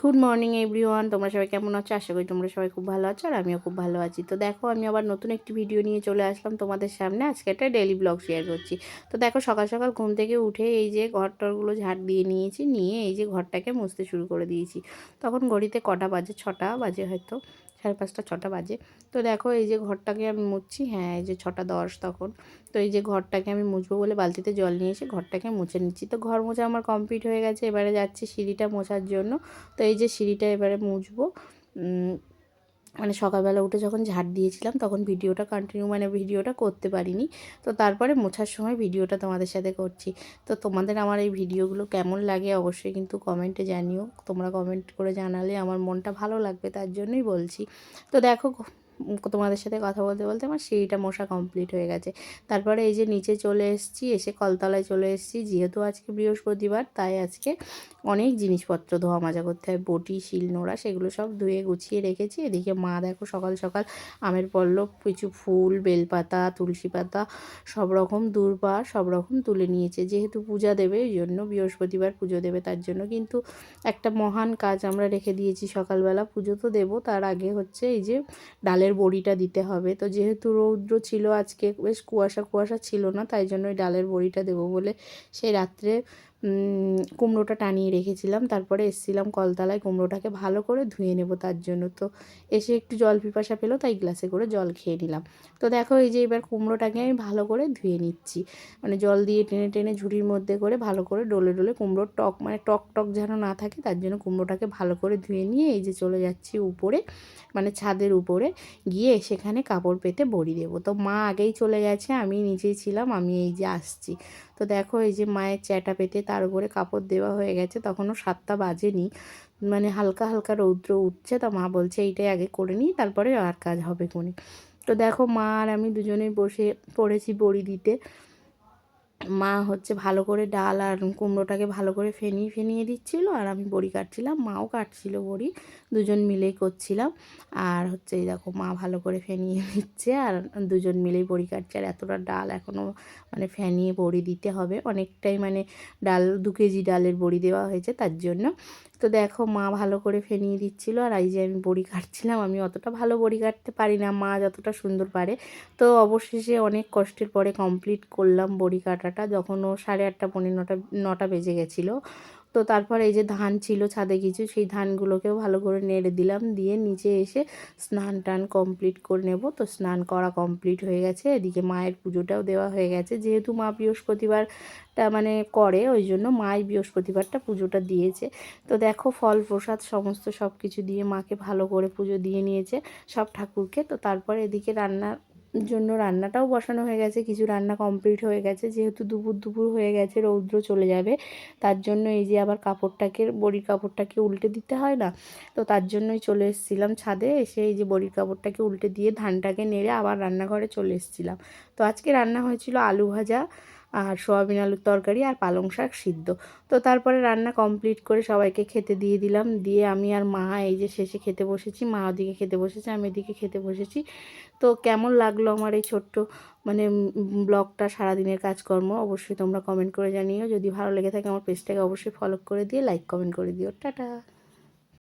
Good morning everyone তোমরা সবাই কেমন আছো? আশা করি তোমরা সবাই খুব ভালো আছো আর আমিও খুব ভালো আছি। তো দেখো, আমি আবার নতুন একটি ভিডিও নিয়ে চলে আসলাম তোমাদের সামনে। আজকে একটা ডেলি ব্লগ শেয়ার করছি। তো দেখো, সকাল সকাল ঘুম থেকে উঠে এই যে ঘর টরগুলো ঝাড় দিয়ে নিয়েছি, নিয়ে এই যে ঘরটাকে মুছতে শুরু করে দিয়েছি। তখন ঘড়িতে কটা বাজে? ছটা বাজে হয়তো। সাড়ে পাঁচটা, ছটা বাজে। তো দেখো এই যে ঘরটাকে আমি মুছছি হ্যাঁ এই যে ছটা দশ তখন। তো এই যে ঘরটাকে আমি মুছবো বলে বালতিতে জল নিয়ে এসে ঘরটাকে মুছে নিচ্ছি। তো ঘর মোছা আমার কমপ্লিট হয়ে গেছে, এবারে যাচ্ছি সিঁড়িটা মোছার জন্য। তো এই যে সিঁড়িটা এবারে মুছবো মানে সকালবেলা উঠে যখন ঝাড় দিয়েছিলাম, তখন ভিডিওটা কন্টিনিউ মানে ভিডিওটা করতে পারিনি। তো তারপরে মোছার সময় ভিডিওটা তোমাদের সাথে করছি। তো তোমাদের আমার এই ভিডিওগুলো কেমন লাগে অবশ্যই কিন্তু কমেন্টে জানিও। তোমরা কমেন্ট করে জানালে আমার মনটা ভালো লাগবে, তার জন্যই বলছি। তো দেখো তোমাদের সাথে কথা বলতে বলতে আমার সিঁড়িটা মশা কমপ্লিট হয়ে গেছে। তারপরে এই যে নিচে চলে এসেছি, এসে কলতলায় চলে এসেছি। যেহেতু আজকে বৃহস্পতিবার, তাই আজকে অনেক জিনিসপত্র, ধোয়া মাজা করতে হয়, বটি, শিল, নোড়া, সেগুলো সব ধুয়ে গুছিয়ে রেখেছি। এদিকে মা দেখো সকাল সকাল আমের পল্লব, কিছু ফুল, বেলপাতা, তুলসী পাতা, সব রকম দূর্বা, সব রকম তুলে নিয়েছে। যেহেতু পূজা দেবে ওই জন্য বৃহস্পতিবার পুজো দেবে তার জন্য। কিন্তু একটা মহান কাজ আমরা রেখে দিয়েছি সকালবেলা। পুজো তো দেবো, তার আগে হচ্ছে এই যে ডালের বড়িটা দিতে হবে। তো যেহেতু রৌদ্র ছিল আজকে, বেশ কুয়াশা কুয়াশা ছিল না, তাই জন্য ওই ডালের বড়িটা দেবো বলে সেই রাত্রে কুমড়োটা টানিয়ে রেখেছিলাম। তারপরে এসেছিলাম কলতলায় কুমড়োটাকে ভালো করে ধুয়ে নেব তার জন্য। তো এসে একটু জল পিপাসা পেল, তাই গ্লাসে করে জল খেয়ে নিলাম। তো দেখো এই যে এবার কুমড়োটাকে আমি ভালো করে ধুয়ে নিচ্ছি। মানে জল দিয়ে টেনে টেনে ঝুড়ির মধ্যে করে ভালো করে ডলে ডলে কুমড়োর টক মানে টক টক যেন না থাকে, তার জন্য কুমড়োটাকে ভালো করে ধুয়ে নিয়ে এই যে চলে যাচ্ছি উপরে মানে ছাদের উপরে। গিয়ে সেখানে কাপড় পেতে বড়ি দেবো। তো মা আগেই চলে গেছে, আমি নিচেই ছিলাম, আমি এই যে আসছি। তো দেখো এই যে মায়ের চ্যাটা পেতে তার উপরে কাপড় দেওয়া হয়ে গেছে, তখনও সাতটা বাজেনি। মানে হালকা হালকা রৌদ্র উঠছে, তো মা বলছে এইটাই আগে করে নিই, তারপরে আর কাজ হবে কোনে। তো দেখো মা আর আমি দুজনেই বসে পড়েছি বড়ি দিতে। মা হচ্ছে ভালো করে ডাল আর কুমড়োটাকে ভালো করে ফেনিয়ে ফেনিয়ে দিচ্ছিল আর আমি বড়ি কাটছিলাম, মাও কাটছিল বড়ি, দুজন মিলেই করছিলাম। আর হচ্ছে এই দেখো মা ভালো করে ফেনিয়ে দিচ্ছে আর দুজন মিলেই বড়ি কাটছে। আর এতটা ডাল এখনও মানে ফেনিয়ে বড়ি দিতে হবে। অনেকটাই মানে ডাল, দু কেজি ডালের বড়ি দেওয়া হয়েছে তার জন্য। তো দেখো মা ভালো করে ফেনিয়ে দিচ্ছিল আর এই যে আমি বড়ি কাটছিলাম, আমি অতটা ভালো বড়ি কাটতে পারি না, মা যতটা সুন্দর পারে। তো অবশেষে অনেক কষ্টের পরে কমপ্লিট করলাম বড়ি কাটাটা যখন ও সাড়ে আটটা পনেরো নটা নটা বেজে গেছিল। তো তারপর এই যে ধান ছিল, ছাদে কিছু, সেই ধানগুলোকেও ভালো করে নেড়ে দিলাম। দিয়ে নিচে এসে স্নান টান কমপ্লিট করে নেব। তো স্নান করা কমপ্লিট হয়ে গেছে। এদিকে মায়ের পুজোটাও দেওয়া হয়ে গেছে। যেহেতু মা বৃহস্পতিবারটা মানে করে, ওই জন্য মাই বৃহস্পতিবারটা পুজোটা দিয়েছে। তো দেখো, ফল প্রসাদ সমস্ত সব কিছু দিয়ে মাকে ভালো করে পুজো দিয়ে নিয়েছে সব ঠাকুরকে। তো তারপরে এদিকে রান্নার জন্য রান্নাটাও বসানো হয়ে গেছে, কিছু রান্না কমপ্লিট হয়ে গেছে, যেহেতু দুপুর দুপুর হয়ে গেছে, রৌদ্র চলে যাবে, তার জন্য এই যে আবার কাপড়টাকে, বড়ির কাপড়টাকে উল্টে দিতে হয় না, তো তার জন্যই চলে এসেছিলাম ছাদে, এসে এই যে বড়ির কাপড়টাকে উল্টে দিয়ে ধানটাকে নেড়ে আবার রান্নাঘরে চলে এসেছিলাম। তো আজকে রান্না হয়েছিল আলু ভাজা আর সোয়াবিন আলুর তরকারি আর পালং শাক সিদ্ধ। তো তারপরে রান্না কমপ্লিট করে সবাইকে খেতে দিয়ে দিলাম। দিয়ে আমি আর মা এই যে শেষে খেতে বসেছি, মা ওদিকে খেতে বসেছে, আমি এদিকে খেতে বসেছি। তো কেমন লাগল আমার এই ছোট্ট মানে ব্লগটা, সারাদিনের কাজকর্ম? অবশ্যই তোমরা কমেন্ট করে জানিও। যদি ভালো লেগে থাকে আমার পেজটাকে অবশ্যই ফলো করে দিয়ে লাইক কমেন্ট করে দিও। টাটা!